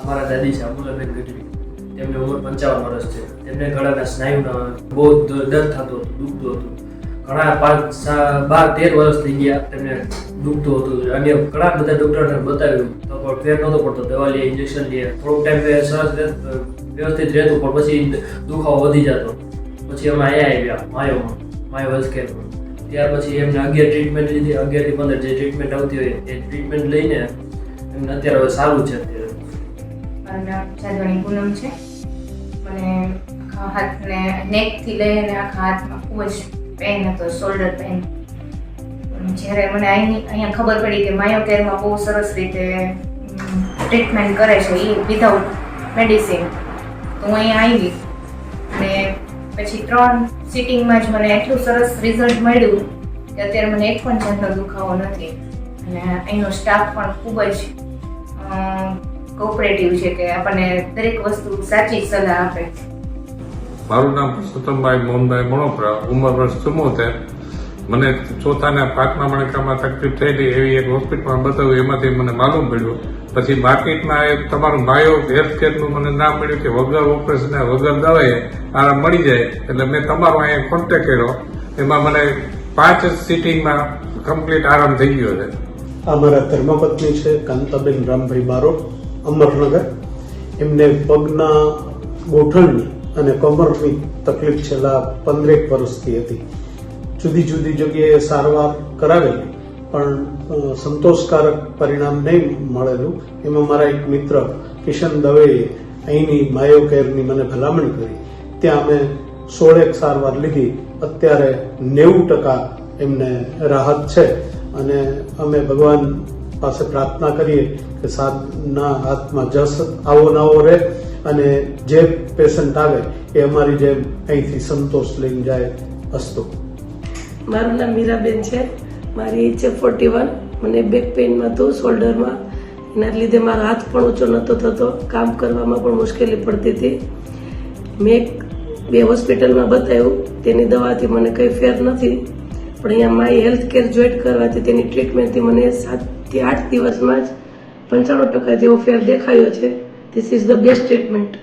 અમારા દાદી છે, અમૂલાબેન ગઢવી. તેમને ઉંમર પંચાવન વર્ષ છે. તેમને ગળાના સ્નાયુના બહુ દર્દ થતો હતો દુખતો હતું. ઘણા પાંચ બાર, તેર વર્ષ થઈ ગયા તેમને દુખતું હતું. અને ઘણા બધા ડૉક્ટરને બતાવ્યું, તો પણ ફેર નહોતો પડતો. દવા લે ઇન્જેક્શન લે. થોડોક ટાઈમ સરસ વ્યવસ્થિત રહેતું, પણ પછી દુખાવો વધી જતો. પછી અમે અહીંયા આવ્યા, માયોમાં, માયો હેલ્થ કેરમાં ત્યાર પછી એમને અગિયાર ટ્રીટમેન્ટ લીધી. અગિયારથી પંદર જે ટ્રીટમેન્ટ આવતી હોય એ ટ્રીટમેન્ટ લઈને એમને અત્યારે હવે સારું છે મારું નામ પૂનમ છે. મને આખા હાથને નેકથી લઈને આખા હાથમાં ખૂબ જ પેન હતો શોલ્ડર પેન જ્યારે મને અહીંની અહીંયા ખબર પડી કે માયો કેરમાં બહુ સરસ રીતે ટ્રીટમેન્ટ કરે છે એ વિધાઉટ મેડિસિન તો હું અહીંયા આવી અને પછી ત્રણ સિટિંગમાં જ મને એટલું સરસ રિઝલ્ટ મળ્યું કે અત્યારે મને એક પણ જાતનો દુખાવો નથી. અને અહીંનો સ્ટાફ પણ ખૂબ જ કોઓપરેટિવ છે કે આપણને દરેક વસ્તુ સાચી સલાહ આપે. મારું નામ પુરુષોત્તમભાઈ મોહનભાઈ મણોપરા ઉંમર વર્ષ ચુમ્મોતેર. મને ચોથાના પાકના મણકામાં તકલીફ થયેલી એવી એક હોસ્પિટલમાં બતાવ્યું એમાંથી મને માલુમ પડ્યું. પછી માર્કેટમાં એ તમારું બાયો હેલ્થ કેરનું મને નામ મળ્યું કે વગર ઓપરેશન વગર દવાએ આરામ મળી જાય. એટલે મેં તમારો અહીંયા કોન્ટેક્ટ કર્યો. એમાં મને પાંચ સિટિંગમાં કમ્પ્લીટ આરામ થઈ ગયો છે. આ મારા ધર્મપત્ની છે કાંતાબેન રામભાઈ બારોટ. અમરનગર. એમને પગના ગોઠણની અને કમરની તકલીફ છેલ્લા પંદરેક વર્ષથી હતી. જુદી જુદી જગ્યાએ સારવાર કરાવેલી, પણ સંતોષકારક પરિણામ નહીં મળેલું. એમાં મારા એક મિત્ર, કિશન દવેએ અહીંની માયો કેરની મને ભલામણ કરી. ત્યાં અમે સોળેક સારવાર લીધી. અત્યારે નેવું ટકા એમને રાહત છે. અને અમે ભગવાન પાસે પ્રાર્થના કરીએ કે સાધના હાથમાં જસ આવો નવો રહે અને જે પેશન્ટ આવે એ અમારી જેમ અહીંથી સંતોષ લઈને જાય અસ્તુ. મારું નામ મીરાબેન છે. મારી એજ છે ફોર્ટી વન મને બેક પેઇનમાં હતું શોલ્ડરમાં એના લીધે મારો હાથ પણ ઊંચો નહોતો થતો. કામ કરવામાં પણ મુશ્કેલી પડતી હતી. મેં બે હોસ્પિટલમાં બતાવ્યું. તેની દવાથી મને કંઈ ફેર નથી. પણ અહીંયા મારી હેલ્થ કેર જોઈન્ટ કરવાથી તેની ટ્રીટમેન્ટથી મને સાતથી આઠ દિવસમાં જ પંચાણું ટકા જેવો ફેર દેખાયો છે. This is the best treatment